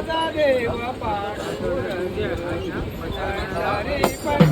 देवा देव पांडुरंग पंढरी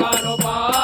कारोबार